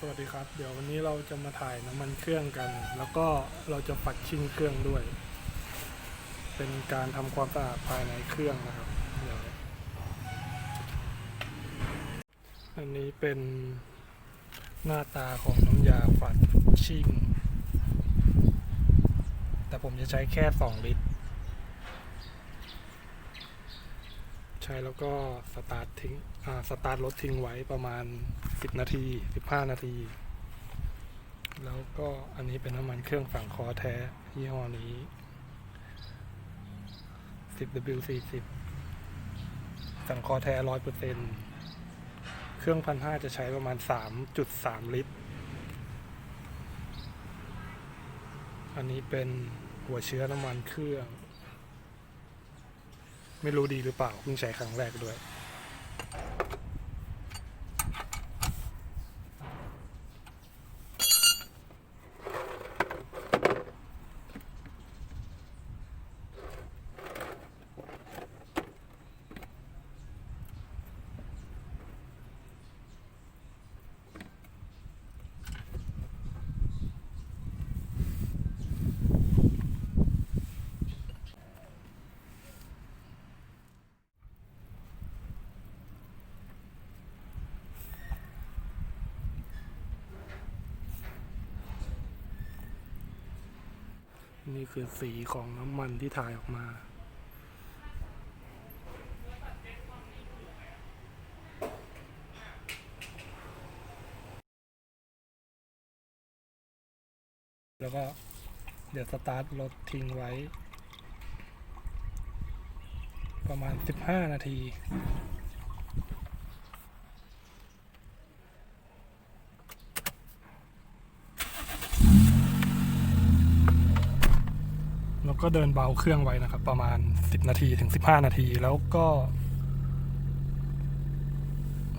สวัสดีครับ เดี๋ยววันนี้เราจะมาถ่ายน้ำมันเครื่องกัน แล้วก็เราจะปัดชิ่งเครื่องด้วย เป็นการทำความสะอาดภายในเครื่องนะครับเดี๋ยวอันนี้เป็นหน้าตาของน้ำยาปัดชิ่ง แต่ผมจะใช้แค่ 2 ลิตร ใช้แล้วก็สตาร์ททิ้ง สตาร์ทรถทิ้งไว้ประมาณ 10 นาที 15 นาที แล้วก็อันนี้เป็นน้ำมันเครื่องฝังคอแท้ยี่ห้อนี้ 10W40 ฝังคอแท้ 100%เครื่องพันห้าจะใช้ประมาณ 3.3 ลิตร อันนี้เป็นหัวเชื้อน้ำมันเครื่อง ไม่รู้ดีหรือเปล่าเพิ่งใช้ครั้งแรกด้วย นี่คือสีของน้ำมันที่ถ่ายออกมา แล้วก็เดี๋ยวสตาร์ทรถทิ้งไว้ ประมาณ 15 นาที แล้ว ก็เดินเบาเครื่องไว้นะครับ ประมาณ 10 นาทีถึง 15 นาทีแล้วก็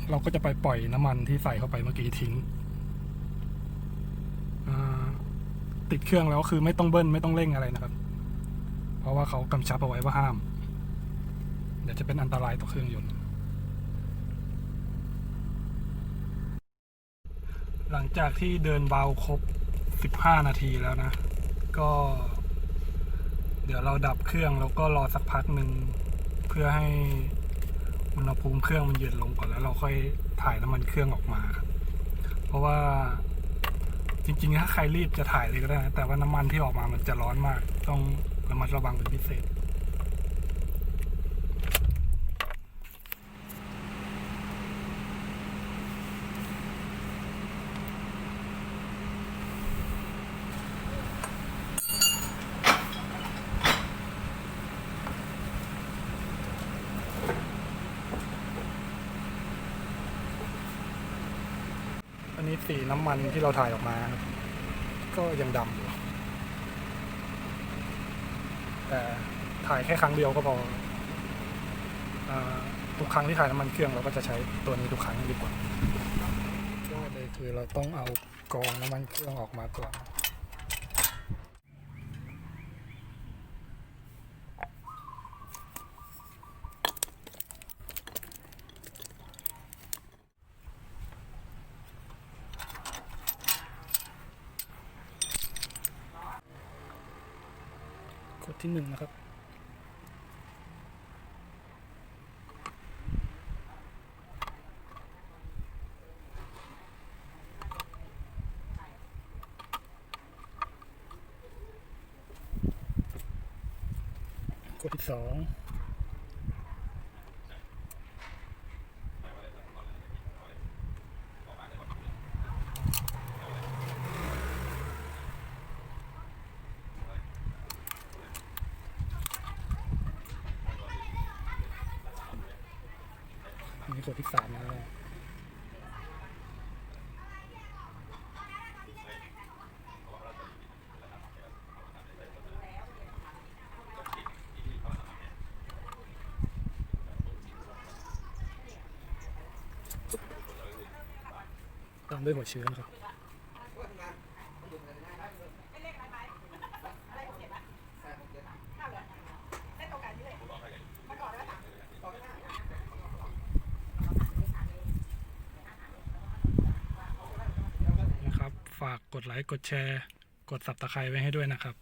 เราก็จะไปปล่อยน้ำมันที่ใส่เข้าไปเมื่อกี้ทิ้งติดเครื่องแล้วคือไม่ต้องเบิ้ลไม่ต้องเร่งอะไรนะครับ เพราะว่าเขากำชับเอาไว้ว่าห้าม เดี๋ยวจะเป็นอันตรายต่อเครื่องยนต์ หลังจากที่เดินเบาครบ 15 นาทีแล้วนะ ก็ เดี๋ยวเราดับเครื่องแล้วก็รอสักพักหนึ่งเพื่อให้อุณหภูมิเครื่องมันเย็นลงก่อนแล้วเราค่อยถ่ายน้ำมันเครื่องออกมาครับ เพราะว่าจริงๆ ถ้าใครรีบจะถ่ายเลยก็ได้ แต่ว่าน้ำมันที่ออกมามันจะร้อนมาก ต้องระมัดระวังเป็นพิเศษ อันนี้สีน้ำมันที่เราถ่ายออกมา ก็ยังดำอยู่ แต่ถ่ายแค่ครั้งเดียวก็พออทุกครั้งที่ถ่ายน้ำมันเครื่องเราก็จะใช้ตัวนี้ทุกครั้งดีกว่าก็เลยคือเราต้องเอากรองน้ำมันเครื่องออกมาก่อน กดที่หนึ่งนะครับ กดที่สอง อันนี้กดที่สามแล้วตามด้วยหัวเชื้อนะครับ ฝากกดไลค์ กดแชร์ กดสับตะไคร้ไว้ให้ด้วยนะครับ